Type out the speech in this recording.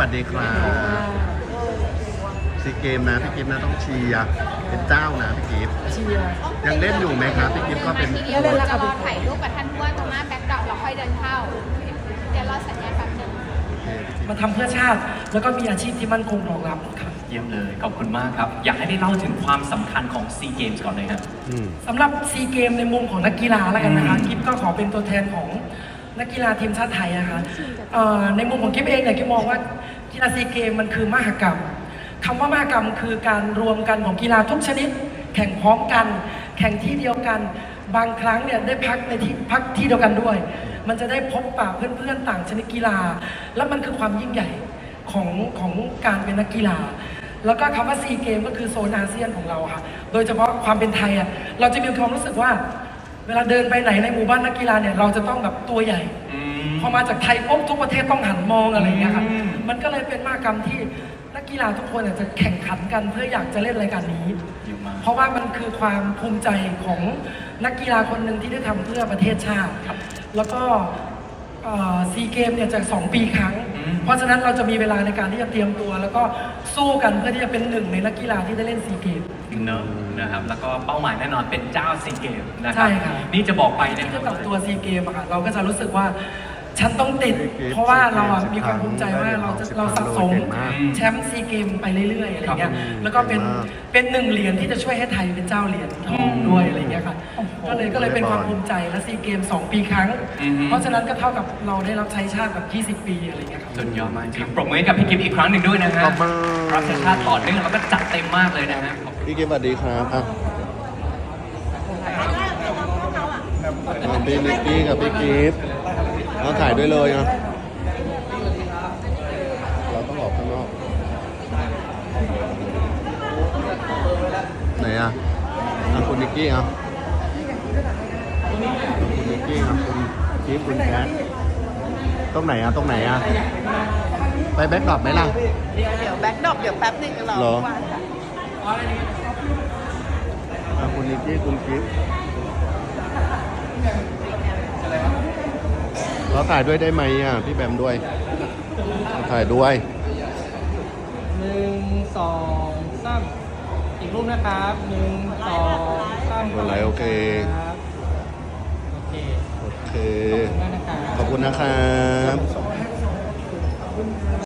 สวัสดีครับซีเกมนะพี่กิฟนะต้องเชียร์เป็นเจ้านะพี่กิฟเชียร์ยังเล่นอยู่ไหมครับพี่กิฟก็เป็นทีเดียวเราจะรอถ่ายรูปกับท่านผู้ว่าตรงหน้าแบ็คดรอปเราค่อยเดินเข้าเดี๋ยวรอสัญญาณแป๊บนึงโอเคพี่กิฟมาทำเพื่อชาติ แล้วก็มีอาชีพที่มั่นคงรองรับครับเยี่ยมเลย ขอบคุณมากครับ อยากให้ได้เล่าถึงความสำคัญของซีเกมส์ก่อนเลยครับอืมสำหรับซีเกมในมุมของนักกีฬาแล้วกันนะคะอืมกิฟก็ขอเป็นตัวแทนของนักกีฬาทีมชาติไทยนะคะเอ่อในมุมของกิฟเองเนี่ยกิฟมองว่า กีฬาซีเกมมันคือมหกรรมคำว่ามหกรรมคือการรวมกันของกีฬาทุกชนิด แข่งพร้อมกัน แข่งที่เดียวกัน บางครั้งเนี่ยได้พักในที่พักที่เดียวกันด้วย มันจะได้พบปะเพื่อนๆต่างชนิดกีฬา แล้วมันคือความยิ่งใหญ่ของของการเป็นนักกีฬา แล้วก็คำว่าซีเกมก็คือโซนอาเซียนของเราค่ะ โดยเฉพาะความเป็นไทยอะเราจะมีความรู้สึกว่า เวลาเดินไปไหนในหมู่บ้านนักกีฬาเนี่ยเราจะต้องแบบตัวใหญ่ อืม พอมาจากไทยปุ๊บทุกประเทศต้องหันมองอะไรอย่างเงี้ยค่ะอืม มันก็เลยเป็นมากรรมที่นักกีฬาทุกคนเนี่ยจะแข่งขันกันเพื่ออยากจะเล่นรายการนี้ เยี่ยมมาก เพราะว่ามันคือความภูมิใจของนักกีฬาคนหนึ่งที่ได้ทำเพื่อประเทศชาติครับแล้วก็ ซีเกมเนี่ยจะสองปีครั้งอืมเพราะฉะนั้นเราจะมีเวลาในการที่จะเตรียมตัว แล้วก็สู้กันเพื่อที่จะเป็นหนึ่งในนักกีฬาที่ได้เล่นซีเกมเนอะนะครับแล้วก็เป้าหมายแน่นอนเป็นเจ้าซีเกมนะครัใช่ครับนี่จะบอกไปนะที่ครัเกี่บยวกับตัวซีเกมอะค่ะเราก็จะรู้สึกว่าฉันต้องติด เพราะว่าเราอะมีความภูมิใจว่าเราจะเราสะสมเก่งมากแชมป์ซีเกมไปเรื่อยๆอะไรเงี้ยครับแล้วก็เป็นเก่งมากเป็นหนึ่งเหรียญที่จะช่วยให้ไทยเป็นเจ้าเหรียญทองด้วยอะไรเงี้ยค่ะก็ เลยก็เลยเป็นความภูมิใจและซีเกมสองปีครั้ง อือฮึ เพราะฉะนั้นก็เท่ากับเราได้รับใช้ชาติแบบ20 ปีอะไรเงี้ยครับ สุดยอดมากจริงปรบมือให้กับพี่กิฟต์อีกครั้งหนึ่งด้วยนะฮะขอบคุณรับใช้ชาติต่อเนื่องแล้วก็จัดเต็มมากเลยนะฮะขอบคุณพี่กิฟสวัสดีครับอะอะพี่นิกกี้กับพี่กิฟเราถ่ายด้วยเลยอะเราต้องออกข้างนอกไหนอะอะคุณนิกกี้อะ กิฟคุณแคทตรงไหนอะตรงไหนอะ ไปแบ็คดรอปไหมล่ะ เดี๋ยวเดี๋ยวแบ็คดรอปเดี๋ยวแป๊บหนึงรอเหรอ วางค่ะอะคุณนิกกี้คุณกิฟต์เราถ่ายด้วยได้ไหมอะ พี่แบมด้วยเราถ่ายด้วย หนึ่งสองสามอีกรูปนะครับหนึ่งสองสามวันไหนโอเคครับโอเคโอ เค ขอบคุณนะครับ